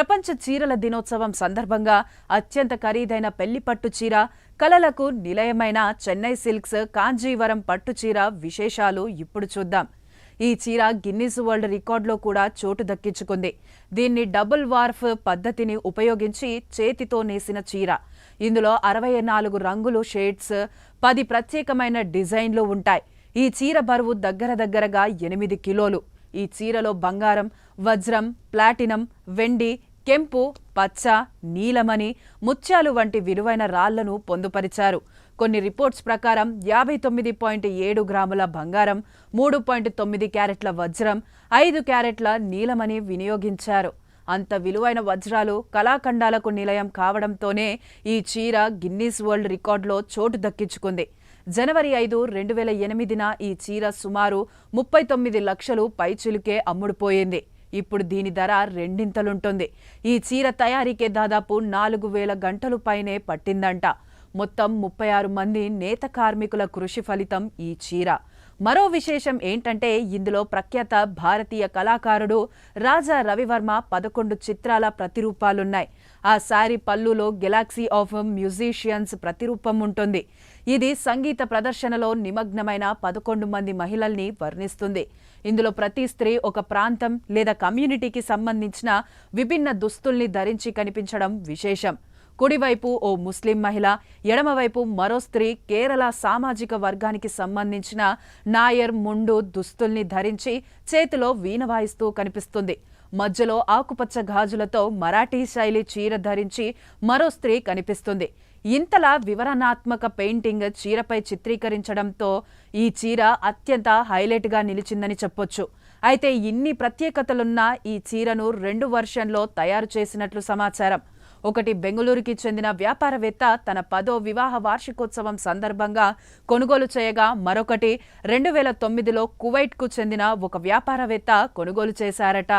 ప్రపంచ చీరల దినోత్సవం సందర్భంగా అత్యంత ఖరీదైన పెళ్ళి పట్టు చీర కలలకు నిలయమైన చెన్నై సిల్క్స్ కాంజీవరం పట్టు చీర విశేషాలు ఇప్పుడు చూద్దాం. ఈ చీర గిన్నిస్ వరల్డ్ రికార్డులో కూడా చోటు దక్కించుకుంది. దీన్ని డబుల్ వార్ఫ్ పద్ధతిని ఉపయోగించి చేతితో నేసిన చీర. ఇందులో అరవై నాలుగు రంగులు షేడ్స్ పది ప్రత్యేకమైన డిజైన్లు ఉంటాయి. ఈ చీర బరువు దగ్గర దగ్గరగా ఎనిమిది కిలోలు. ఈ చీరలో బంగారం వజ్రం ప్లాటినం వెండి కెంపు పచ్చ నీలమణి ముత్యాలు వంటి విలువైన రాళ్ళను పొందుపరిచారు. కొన్ని రిపోర్ట్స్ ప్రకారం యాభై తొమ్మిది పాయింట్ ఏడు గ్రాముల బంగారం మూడు పాయింట్ తొమ్మిది క్యారెట్ల వజ్రం ఐదు క్యారెట్ల నీలమణి వినియోగించారు. అంత విలువైన వజ్రాలు కళాఖండాలకు నిలయం కావడంతోనే ఈ చీర గిన్నీస్ వరల్డ్ రికార్డులో చోటు దక్కించుకుంది. జనవరి ఐదు రెండు వేల ఎనిమిదిన ఈ చీర సుమారు ముప్పై తొమ్మిది లక్షలు పైచిలుకే అమ్ముడుపోయింది. ఇప్పుడు దీని ధర రెండింతలుంటుంది. ఈ చీర తయారీకే దాదాపు నాలుగు వేల గంటలు పైనే పట్టిందంట. మొత్తం ముప్పై ఆరు మంది నేత కార్మికుల కృషి ఫలితం ఈ చీర. మరో విశేషం ఏంటంటే ఇందులో ప్రఖ్యాత భారతీయ కళాకారుడు రాజా రవివర్మ పదకొండు చిత్రాల ప్రతిరూపాలున్నాయి. ఆ శారీ పల్లులో గెలాక్సీ ఆఫ్ మ్యూజిషియన్స్ ప్రతిరూపం ఉంటుంది. ఇది సంగీత ప్రదర్శనలో నిమగ్నమైన పదకొండు మంది మహిళల్ని వర్ణిస్తుంది. ఇందులో ప్రతి స్త్రీ ఒక ప్రాంతం లేదా కమ్యూనిటీకి సంబంధించిన విభిన్న దుస్తుల్ని ధరించి కనిపించడం విశేషం. కుడివైపు ఓ ముస్లిం మహిళ ఎడమవైపు మరో స్త్రీ కేరళ సామాజిక వర్గానికి సంబంధించిన నాయర్ ముండు దుస్తుల్ని ధరించి చేతిలో వీణ వాయిస్తూ కనిపిస్తుంది. మధ్యలో ఆకుపచ్చ గాజులతో మరాఠీ శైలి చీర ధరించి మరో స్త్రీ కనిపిస్తుంది. ఇంతలా వివరణాత్మక పెయింటింగ్ చీరపై చిత్రీకరించడంతో ఈ చీర అత్యంత హైలైట్గా నిలిచిందని చెప్పొచ్చు. అయితే ఇన్ని ప్రత్యేకతలున్న ఈ చీరను రెండు వర్షన్లో తయారు చేసినట్లు సమాచారం. ఒకటి బెంగళూరుకి చెందిన వ్యాపారవేత్త తన పదో వివాహ వార్షికోత్సవం సందర్భంగా కొనుగోలు చేయగా మరొకటి రెండు వేల తొమ్మిదిలో కువైట్కు చెందిన ఒక వ్యాపారవేత్త కొనుగోలు చేశారట.